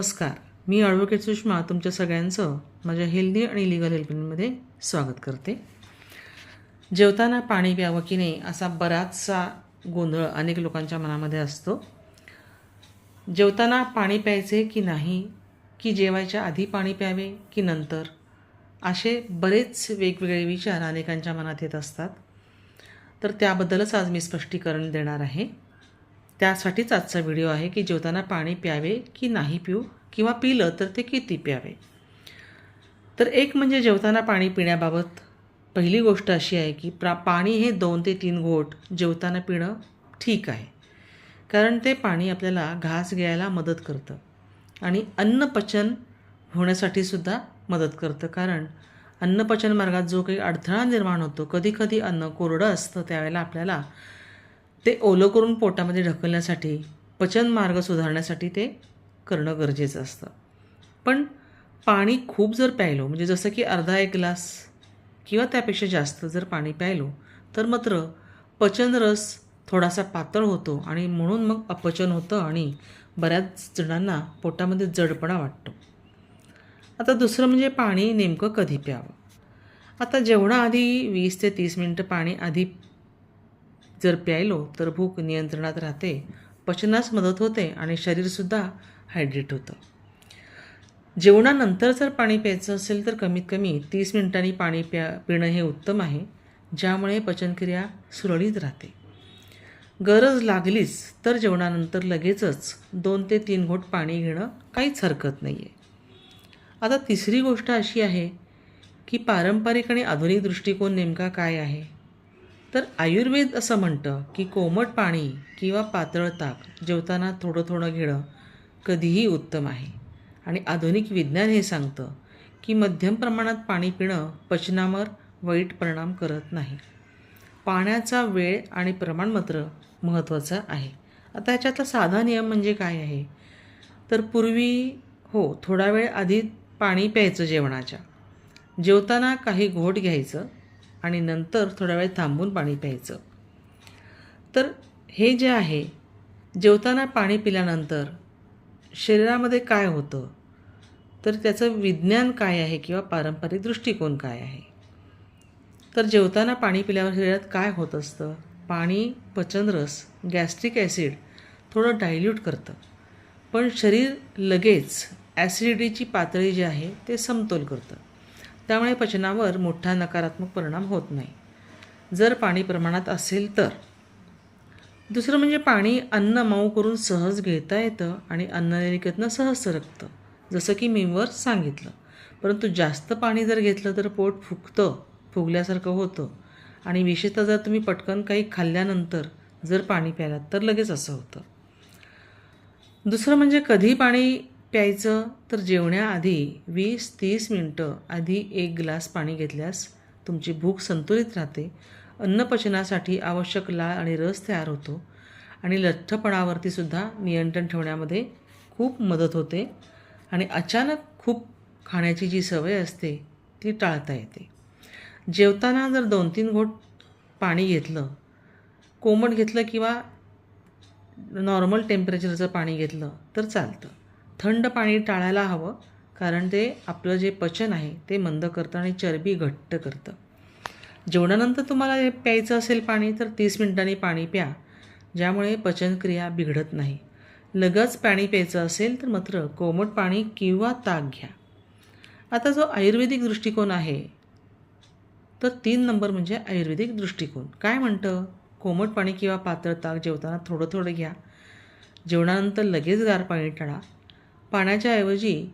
नमस्कार. मी ॲडव्होकेट सुषमा तुमच्या सगळ्यांचं माझ्या हेल्दी आणि लिगल हेल्पिंगमध्ये स्वागत करते. जेवताना पाणी प्यावं की नाही असा बराचसा गोंधळ अनेक लोकांच्या मनामध्ये असतो. जेवताना पाणी प्यायचे की नाही की जेवायच्या आधी पाणी प्यावे की नंतर असे बरेच वेगवेगळे विचार अनेकांच्या मनात येत असतात. तर त्याबद्दलच आज मी स्पष्टीकरण देणार आहे. त्यासाठीच आजचा व्हिडिओ आहे की जेवताना पाणी प्यावे की नाही पिऊ किंवा पिलं तर ते किती प्यावे. तर एक म्हणजे जेवताना पाणी पिण्याबाबत. पहिली गोष्ट अशी आहे की प्रा पाणी हे दोन ते तीन घोट जेवताना पिणं ठीक आहे. कारण ते पाणी आपल्याला घास घ्यायला मदत करतं. आणि अन्नपचन होण्यासाठी सुद्धा मदत करतं. कारण अन्नपचन मार्गात जो काही अडथळा निर्माण होतो कधीकधी अन्न कोरडं असतं त्यावेळेला आपल्याला ते ओलं करून पोटामध्ये ढकलण्यासाठी पचन मार्ग सुधारण्यासाठी ते करणं गरजेचं असतं. पण पाणी खूप जर प्यायलो म्हणजे जसं की अर्धा एक ग्लास किंवा त्यापेक्षा जास्त जर पाणी प्यायलो तर मात्र पचन रस थोडासा पातळ होतो आणि म्हणून मग अपचन होतं आणि बऱ्याच जणांना पोटामध्ये जडपणा वाटतो. आता दुसरं म्हणजे पाणी नेमकं कधी प्यावं? आता जेवणाआधी वीस ते तीस मिनटं पाणी आधी जर प्यायलो तर भूक नियंत्रणात राहते पचनास मदत होते आणि शरीरसुद्धा हायड्रेट होतं. जेवणानंतर जर पाणी प्यायचं असेल तर कमीत कमी तीस मिनिटांनी पाणी प्या पिणं हे उत्तम आहे ज्यामुळे पचनक्रिया सुरळीत राहते. गरज लागलीच तर जेवणानंतर लगेचच दोन ते तीन घोट पाणी घेणं काहीच हरकत नाही आहे आता तिसरी गोष्ट अशी आहे की पारंपरिक आणि आधुनिक दृष्टिकोन नेमका काय आहे? तर आयुर्वेद असं म्हणतं की कोमट पाणी किंवा पातळ ताक जेवताना थोडं थोडं घेणं कधीही उत्तम आहे. आणि आधुनिक विज्ञान हे सांगतं की मध्यम प्रमाणात पाणी पिणं पचनावर वाईट परिणाम करत नाही. पाण्याचा वेळ आणि प्रमाण मात्र महत्त्वाचं आहे. आता ह्याच्यातला साधा नियम म्हणजे काय आहे? तर पूर्वी हो थोडा वेळ आधी पाणी प्यायचं जेवणाच्या. जेवताना काही घोट घ्यायचं. आणि नंतर थोडा वेळ थांबून पाणी प्यायचं. तर हे जे आहे जेवताना पाणी पिल्यानंतर शरीरामध्ये काय होतं? तर त्याचं विज्ञान काय आहे किंवा पारंपरिक दृष्टिकोन काय आहे? तर जेवताना पाणी पिल्यावर शरीरात काय होत असतं? पाणी पचनरस गॅस्ट्रिक ॲसिड थोडं डायल्यूट करतं. पण शरीर लगेच ॲसिडिटीची पातळी जी आहे ते समतोल करतं. त्यामुळे पचनावर मोठा नकारात्मक परिणाम होत नाही. जर पाणी प्रमाणात असेल तर. दुसरं म्हणजे पाणी अन्न मऊ करून सहज घेता येतं आणि अन्ननलिकेतनं सहज सरकतं जसं की मी वर सांगितलं. परंतु जास्त पाणी जर घेतलं तर पोट फुगतं फुगल्यासारखं होतं. आणि विशेषतः जर तुम्ही पटकन काही खाल्ल्यानंतर जर पाणी प्यालात तर लगेच असं होतं. दुसरं म्हणजे कधी पाणी प्यायचं तर जेवण्याआधी वीस तीस मिनटं आधी एक ग्लास पाणी घेतल्यास तुमची भूक संतुलित राहते. अन्नपचनासाठी आवश्यक लाळ आणि रस तयार होतो आणि लठ्ठपणावरती सुद्धा नियंत्रण ठेवण्यामध्ये खूप मदत होते आणि अचानक खूप खाण्याची जी सवय असते ती टाळता येते. जेवताना जर दोन तीन घोट पाणी घेतलं कोमट घेतलं किंवा नॉर्मल टेम्परेचरचं पाणी घेतलं तर चालतं. थंड पाणी टाळायला हवं कारण ते आपलं जे पचन आहे ते मंद करतं आणि चरबी घट्ट करतं. जेवणानंतर तुम्हाला हे प्यायचं असेल पाणी तर तीस मिनिटांनी पाणी प्या ज्यामुळे पचनक्रिया बिघडत नाही. लगच पाणी प्यायचं असेल तर मात्र कोमट पाणी किंवा ताक घ्या. आता जो आयुर्वेदिक दृष्टिकोन आहे तर तीन नंबर म्हणजे आयुर्वेदिक दृष्टिकोन. काय म्हणतं? कोमट पाणी किंवा पातळ ताक जेवताना थोडं थोडं घ्या. जेवणानंतर लगेच गार पाणी टाळा. पाण्याच्या ऐवजी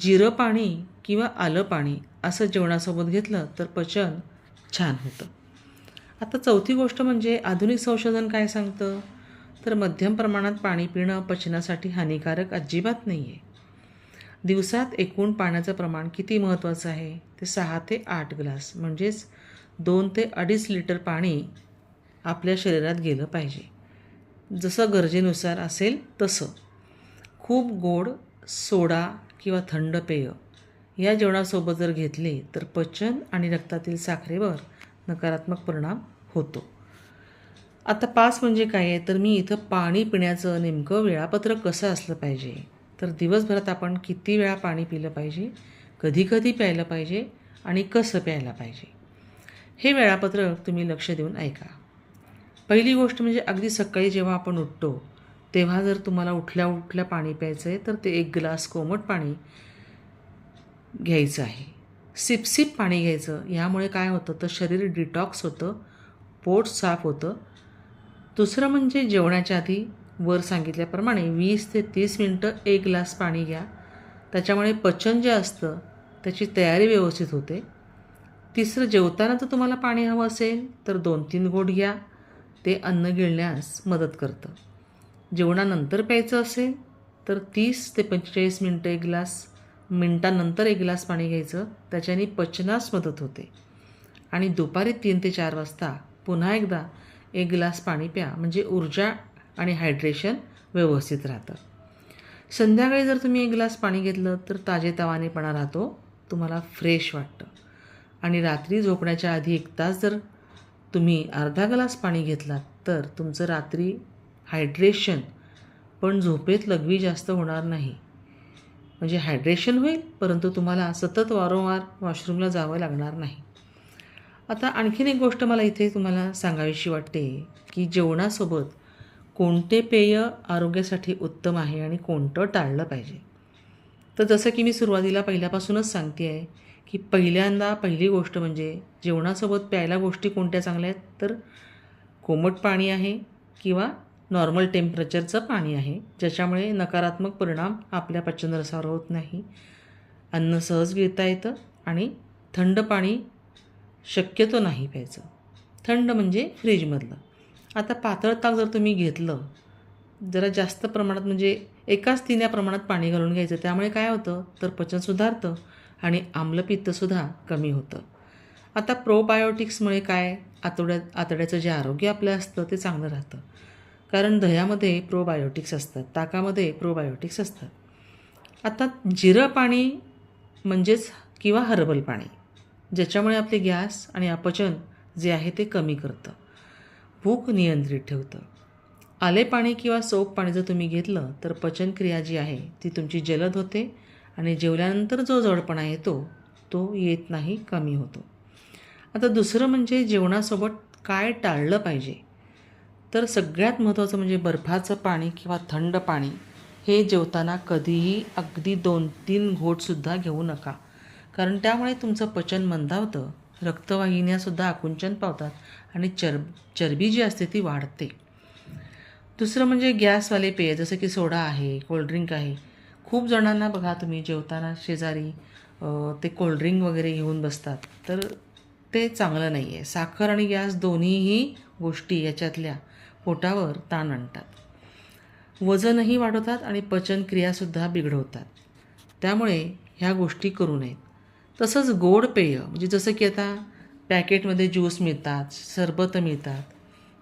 जिरं पाणी किंवा आलं पाणी असं जेवणासोबत घेतलं तर पचन छान होतं. आता चौथी गोष्ट म्हणजे आधुनिक संशोधन काय सांगतं? तर मध्यम प्रमाणात पाणी पिणं पचनासाठी हानिकारक अजिबात नाही आहे दिवसात एकूण पाण्याचं प्रमाण किती महत्त्वाचं आहे? ते सहा ते आठ ग्लास म्हणजेच दोन ते अडीच लिटर पाणी आपल्या शरीरात गेलं पाहिजे. जसं गरजेनुसार असेल तसं. खूप गोड सोडा किंवा थंड पेय. या जेवणासोबत जर घेतले तर पचन आणि रक्तातील साखरेवर नकारात्मक परिणाम होतो. आता पाच म्हणजे काय आहे? तर मी इथं पाणी पिण्याचं नेमकं वेळापत्रक कसं असलं पाहिजे? तर दिवसभरात आपण किती वेळा पाणी पिलं पाहिजे? कधी कधी प्यायलं पाहिजे आणि कसं प्यायला पाहिजे? हे वेळापत्रक तुम्ही लक्ष देऊन ऐका. पहिली गोष्ट म्हणजे अगदी सकाळी जेव्हा आपण उठतो तेव्हा जर तुम्हाला उठल्या उठल्या पाणी प्यायचं आहे तर ते एक ग्लास कोमट पाणी घ्यायचं आहे. सिपसिप पाणी घ्यायचं. ह्यामुळे काय होतं तर शरीर डिटॉक्स होतं पोट साफ होतं. दुसरं म्हणजे जेवणाच्या आधी वर सांगितल्याप्रमाणे वीस ते तीस मिनटं एक ग्लास पाणी घ्या. त्याच्यामुळे पचन जे असतं त्याची तयारी व्यवस्थित होते. तिसरं जेवताना जर तुम्हाला पाणी हवं असेल तर दोन तीन घोट घ्या. ते अन्न गिळण्यास मदत करतं. जेवणानंतर प्यायचं असेल तर तीस ते पंचेचाळीस मिनटं एक ग्लास मिनटानंतर एक ग्लास पाणी घ्यायचं त्याच्याने पचनास मदत होते. आणि दुपारी तीन ते चार वाजता पुन्हा एकदा एक ग्लास पाणी प्या म्हणजे ऊर्जा आणि हायड्रेशन व्यवस्थित राहतं. संध्याकाळी जर तुम्ही एक ग्लास पाणी घेतलं तर ताजेतवानेपणा राहतो तुम्हाला फ्रेश वाटतं. आणि रात्री झोपण्याच्या आधी एक तास जर तुम्ही अर्धा ग्लास पाणी घेतलात तर तुमचं रात्री हायड्रेशन. पण झोपेत लघवी जास्त होणार नाही. म्हणजे हायड्रेशन होईल परंतु तुम्हाला सतत वारंवार वॉशरूमला जावं लागणार नाही. आता आणखीन एक गोष्ट मला इथे तुम्हाला सांगावीशी वाटते की जेवणासोबत कोणते पेय आरोग्यासाठी उत्तम आहे आणि कोणतं टाळलं पाहिजे. तर जसं की मी सुरुवातीला पहिल्यापासूनच सांगते आहे की पहिल्यांदा पहिली गोष्ट म्हणजे जेवणासोबत प्यायला गोष्टी कोणत्या चांगल्या आहेत? तर कोमट पाणी आहे किंवा नॉर्मल टेम्परेचरचं पाणी आहे ज्याच्यामुळे नकारात्मक परिणाम आपल्या पचनरसावर होत नाही. अन्न सहज घेता येतं आणि थंड पाणी शक्यतो नाही प्यायचं. थंड म्हणजे फ्रीजमधलं. आता पातळ ताक जर तुम्ही घेतलं जरा जास्त प्रमाणात म्हणजे एकाच तिन्या प्रमाणात पाणी घालून घ्यायचं त्यामुळे काय होतं? तर पचन सुधारतं आणि आम्लपित्तसुद्धा कमी होतं. आता प्रोबायोटिक्समुळे काय? आतड्यात आतड्याचं जे आरोग्य आपलं असतं ते चांगलं राहतं. कारण दह्यामध्ये प्रोबायोटिक्स असतात ताकामध्ये प्रोबायोटिक्स असतात. आता जिरं पाणी म्हणजेच किंवा हर्बल पाणी ज्याच्यामुळे आपले गॅस आणि अपचन जे आहे ते कमी करतं भूक नियंत्रित ठेवतं. आले पाणी किंवा सोप पाणी जर तुम्ही घेतलं तर पचनक्रिया जी आहे ती तुमची जलद होते आणि जेवल्यानंतर जो जडपणा येतो तो येत नाही कमी होतो. आता दुसरं म्हणजे जेवणासोबत काय टाळलं पाहिजे? तर सगळ्यात महत्त्वाचं म्हणजे बर्फाचं पाणी किंवा थंड पाणी हे जेवताना कधीही अगदी दोन तीन घोटसुद्धा घेऊ नका. कारण त्यामुळे तुमचं पचन मंदावतं रक्तवाहिन्यासुद्धा आकुंचन पावतात आणि चर चरबी जी असते ती वाढते. दुसरं म्हणजे गॅसवाले पेय जसं की सोडा आहे कोल्ड्रिंक आहे. खूप जणांना बघा तुम्ही जेवताना शेजारी ते कोल्ड्रिंक वगैरे घेऊन बसतात. तर ते चांगलं नाही आहे साखर आणि गॅस दोन्हीही गोष्टी याच्यातल्या पोटावर ताण आणतात. वजनही वाढवतात आणि पचनक्रियासुद्धा बिघडवतात. त्यामुळे ह्या गोष्टी करू नयेत. तसंच गोड पेय म्हणजे जसं की आता पॅकेटमध्ये ज्यूस मिळतात सरबतं मिळतात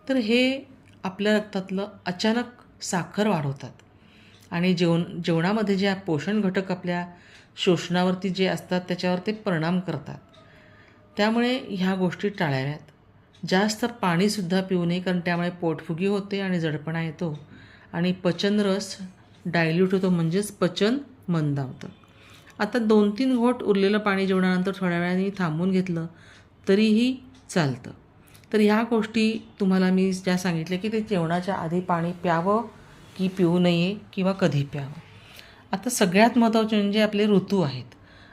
तर हे आपल्या रक्तातलं अचानक साखर वाढवतात. आणि जेवण जेवणामध्ये जे पोषण घटक आपल्या शोषणावरती जे असतात त्याच्यावर ते परिणाम करतात. त्यामुळे ह्या गोष्टी टाळाव्यात. जास्त पाणीसुद्धा पिऊ नये कारण त्यामुळे पोटफुगी होते आणि जडपणा येतो. आणि पचनरस डायल्यूट होतो म्हणजेच पचन मंदावतं आता दोन तीन घोट उरलेलं पाणी जेवणानंतर थोड्या वेळाने थांबून घेतलं तरीही चालतं. तर ह्या गोष्टी तुम्हाला मी ज्या सांगितल्या की ते जेवणाच्या आधी पाणी प्यावं की पिऊ नये किंवा कधी प्यावं. आता सगळ्यात महत्त्वाचे म्हणजे आपले ऋतू आहेत.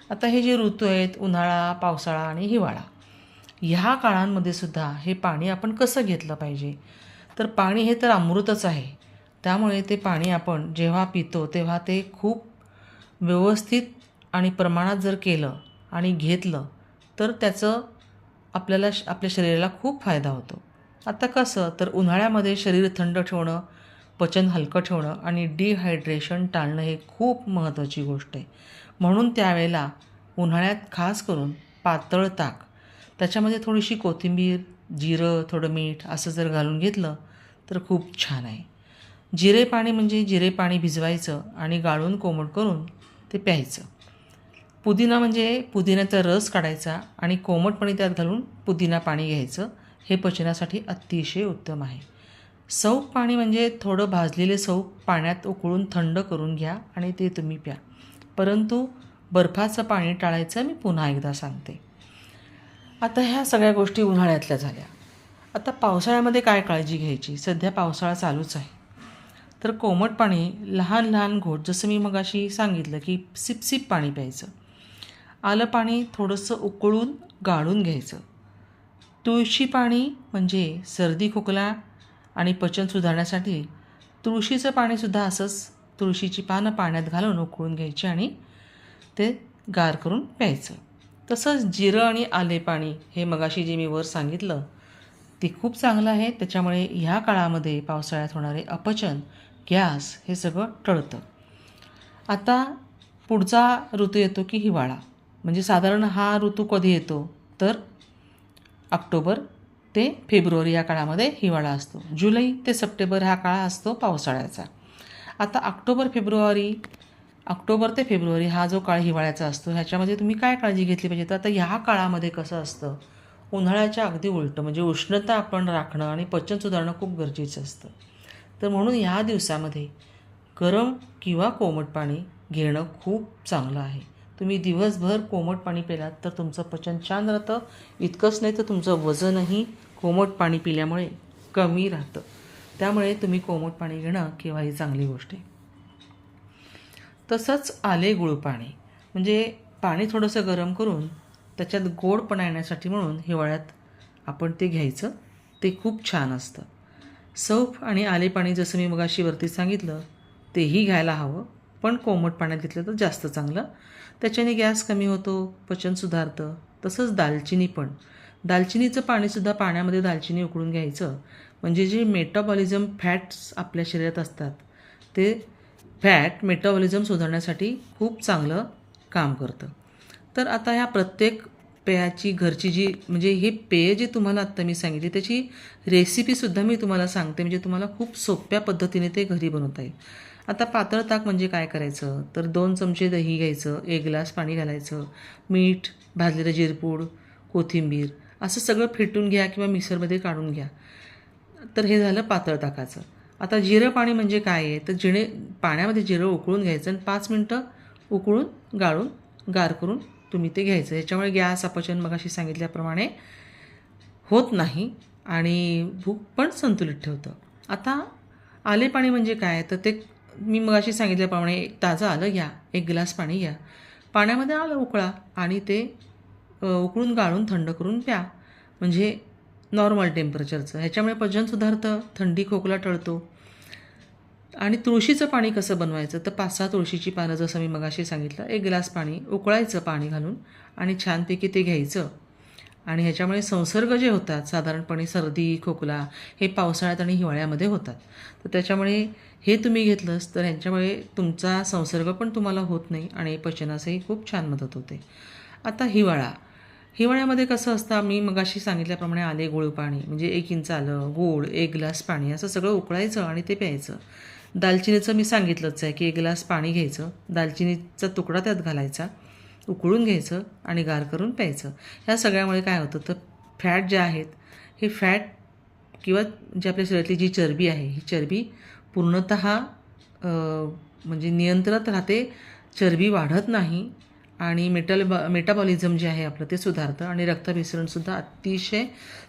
आता हे जे ऋतू आहेत उन्हाळा पावसाळा आणि हिवाळा ह्या काळांमध्ये सुद्धा हे पाणी आपण कसं घेतलं पाहिजे? तर पाणी हे तर अमृतच आहे. त्यामुळे ते पाणी आपण जेव्हा पितो तेव्हा ते खूप व्यवस्थित आणि प्रमाणात जर केलं आणि घेतलं तर त्याचं आपल्याला श- आपल्या शरीराला खूप फायदा होतो. आता कसं तर उन्हाळ्यामध्ये शरीर थंड ठेवणं पचन हलकं ठेवणं आणि डिहायड्रेशन टाळणं हे खूप महत्त्वाची गोष्ट आहे. म्हणून त्यावेळेला उन्हाळ्यात खास करून पातळ ताक त्याच्यामध्ये थोडीशी कोथिंबीर जिरं थोडं मीठ असं जर घालून घेतलं तर खूप छान आहे. जिरे पाणी म्हणजे जिरे पाणी भिजवायचं आणि गाळून कोमट करून ते प्यायचं. पुदिना म्हणजे पुदिन्याचा रस काढायचा आणि कोमटपणे त्यात घालून पुदिना पाणी घ्यायचं. हे पचनासाठी अतिशय उत्तम आहे. सौप पाणी म्हणजे थोडं भाजलेले सौप पाण्यात उकळून थंड करून घ्या आणि ते तुम्ही प्या. परंतु बर्फाचं पाणी टाळायचं मी पुन्हा एकदा सांगते. आता ह्या सगळ्या गोष्टी उन्हाळ्यातल्या झाल्या. आता पावसाळ्यामध्ये काय काळजी घ्यायची? सध्या पावसाळा चालूच आहे. तर कोमट पाणी लहान लहान घोट जसं मी मगाशी सांगितलं की सिपसिप पाणी प्यायचं. आलं पाणी थोडंसं उकळून गाळून घ्यायचं. तुळशी पाणी म्हणजे सर्दी खोकला आणि पचन सुधारण्यासाठी तुळशीचं पाणीसुद्धा असंच तुळशीची पानं पाण्यात घालून उकळून घ्यायची आणि ते गार करून प्यायचं. तसंच जिरं आणि आले पाणी हे मगाशी जे मी वर सांगितलं ते खूप चांगलं आहे. त्याच्यामुळे ह्या काळामध्ये पावसाळ्यात होणारे अपचन गॅस हे सगळं टळतं. आता पुढचा ऋतू येतो की हिवाळा. म्हणजे साधारण हा ऋतू कधी येतो? तर ऑक्टोबर ते फेब्रुवारी या काळामध्ये हिवाळा असतो. जुलै ते सप्टेंबर हा काळ असतो पावसाळ्याचा. आता ऑक्टोबर फेब्रुवारी ऑक्टोबर ते फेब्रुवारी हा जो काळ हिवाळ्याचा असतो ह्याच्यामध्ये तुम्ही काय काळजी घेतली पाहिजे? तर आता ह्या काळामध्ये कसं असतं? उन्हाळ्याच्या अगदी उलटं म्हणजे उष्णता आपण राखणं आणि पचन सुधारणं खूप गरजेचं असतं. तर म्हणून ह्या दिवसामध्ये गरम किंवा कोमट पाणी घेणं खूप चांगलं आहे. तुम्ही दिवसभर कोमट पाणी पिलात तर तुमचं पचन छान राहतं. इतकंच नाही तर तुमचं वजनही कोमट पाणी पिल्यामुळे कमी राहतं. त्यामुळे तुम्ही कोमट पाणी घेणं केव्हाही चांगली गोष्ट आहे. तसंच आले गुळ पाणी. म्हणजे पाणी थोडंसं गरम करून त्याच्यात गोडपणा येण्यासाठी म्हणून हिवाळ्यात आपण ते घ्यायचं. ते खूप छान असतं. सौफ आणि आले पाणी जसं मी मगाशी वरती सांगितलं तेही घ्यायला हवं. पण कोमट पाण्यात घेतलं तर जास्त चांगलं. त्याच्याने गॅस कमी होतो पचन सुधारतं. तसंच दालचिनी पण. दालचिनीचं पाणीसुद्धा पाण्यामध्ये दालचिनी उकळून घ्यायचं. म्हणजे जे मेटाबॉलिझम फॅट्स आपल्या शरीरात असतात ते फॅट मेटाबॉलिझम सुधारण्यासाठी खूप चांगलं काम करतं. तर आता ह्या प्रत्येक पेयाची घरची जी म्हणजे हे पेय जे तुम्हाला आत्ता मी सांगितली त्याची रेसिपीसुद्धा मी तुम्हाला सांगते म्हणजे तुम्हाला खूप सोप्या पद्धतीने ते घरी बनवता येईल. आता पातळ ताक म्हणजे काय करायचं? तर दोन चमचे दही घ्यायचं एक ग्लास पाणी घालायचं मीठ भाजलेलं जिरपूड कोथिंबीर असं सगळं फेटून घ्या किंवा मिक्सरमध्ये काढून घ्या. तर हे झालं पातळ ताकाचं. आता जिरं पाणी म्हणजे काय आहे? तर जिणे पाण्यामध्ये जिरं उकळून घ्यायचं आणि पाच मिनटं उकळून गाळून गार करून तुम्ही ते घ्यायचं. याच्यामुळे गॅस अपचन मगाशी सांगितल्याप्रमाणे होत नाही आणि भूक पण संतुलित ठेवतं. आता आले पाणी म्हणजे काय? तर ते मी मगाशी सांगितल्याप्रमाणे एक ताजं आलं घ्या एक ग्लास पाणी घ्या. पाण्यामध्ये आलं उकळा आणि ते उकळून गाळून थंड करून प्या. म्हणजे नॉर्मल टेम्परेचरचं. ह्याच्यामुळे पचन सुधारतं थंडी खोकला टळतो. आणि तुळशीचं पाणी कसं बनवायचं? तर पाच सहा तुळशीची पानं जसं मी मगाशी सांगितलं एक ग्लास पाणी उकळायचं पाणी घालून आणि छानपैकी ते घ्यायचं. आणि ह्याच्यामुळे संसर्ग जे होतात साधारणपणे सर्दी खोकला हे पावसाळ्यात आणि हिवाळ्यामध्ये होतात. तर त्याच्यामुळे हे तुम्ही घेतलंच तर ह्यांच्यामुळे तुमचा संसर्ग पण तुम्हाला होत नाही आणि पचनासही खूप छान मदत होते. आता हिवाळा. हिवाळ्यामध्ये कसं असतं आम्ही मगाशी सांगितल्याप्रमाणे आले गोळ पाणी म्हणजे एक इंच आलं गोड एक ग्लास पाणी असं सगळं उकळायचं आणि ते प्यायचं. दालचिनीचं मी सांगितलंच आहे की एक ग्लास पाणी घ्यायचं दालचिनीचा तुकडा त्यात घालायचा उकळून घ्यायचं आणि गार करून प्यायचं. ह्या सगळ्यामुळे काय होतं तर फॅट जे आहेत हे फॅट किंवा जी आपल्या शरीरातली जी चरबी आहे ही चरबी पूर्णत म्हणजे नियंत्रणात राहते चरबी वाढत नाही आणि मेटल मेटाबॉलिझम जे आहे आपलं ते सुधारतं आणि रक्तभिसरणसुद्धा अतिशय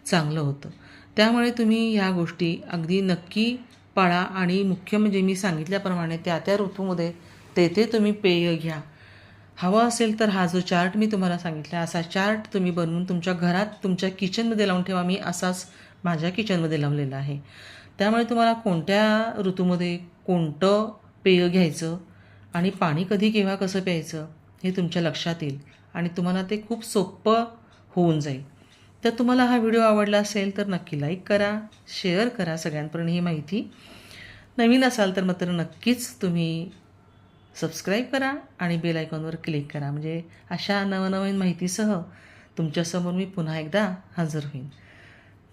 चांगलं होतं. त्यामुळे तुम्ही ह्या गोष्टी अगदी नक्की पाळा आणि मुख्य म्हणजे मी सांगितल्याप्रमाणे त्या त्या ऋतूमध्ये ते ते तुम्ही पेय घ्या. हवा असेल तर हा जो चार्ट मी तुम्हाला सांगितला असा चार्ट तुम्ही बनवून तुमच्या घरात तुमच्या किचनमध्ये लावून ठेवा. मी असाच माझ्या किचनमध्ये लावलेला आहे. त्यामुळे तुम्हाला कोणत्या ऋतूमध्ये कोणतं पेय घ्यायचं आणि पाणी कधी केव्हा कसं प्यायचं हे तुमच्या लक्षात येईल आणि तुम्हाला ते खूप सोपं होऊन जाईल. तर तुम्हाला हा व्हिडिओ आवडला असेल तर नक्की लाईक करा शेअर करा सगळ्यांपर्यंत ही माहिती. नवीन असाल तर मात्र नक्कीच तुम्ही सबस्क्राईब करा आणि बेल आयकॉनवर क्लिक करा. म्हणजे अशा नवनवीन माहितीसह तुमच्यासमोर मी पुन्हा एकदा हजर होईन.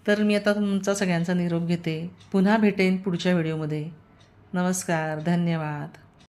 तर मी आता तुमचा सगळ्यांचा निरोप घेते. पुन्हा भेटेन पुढच्या व्हिडिओमध्ये. नमस्कार धन्यवाद.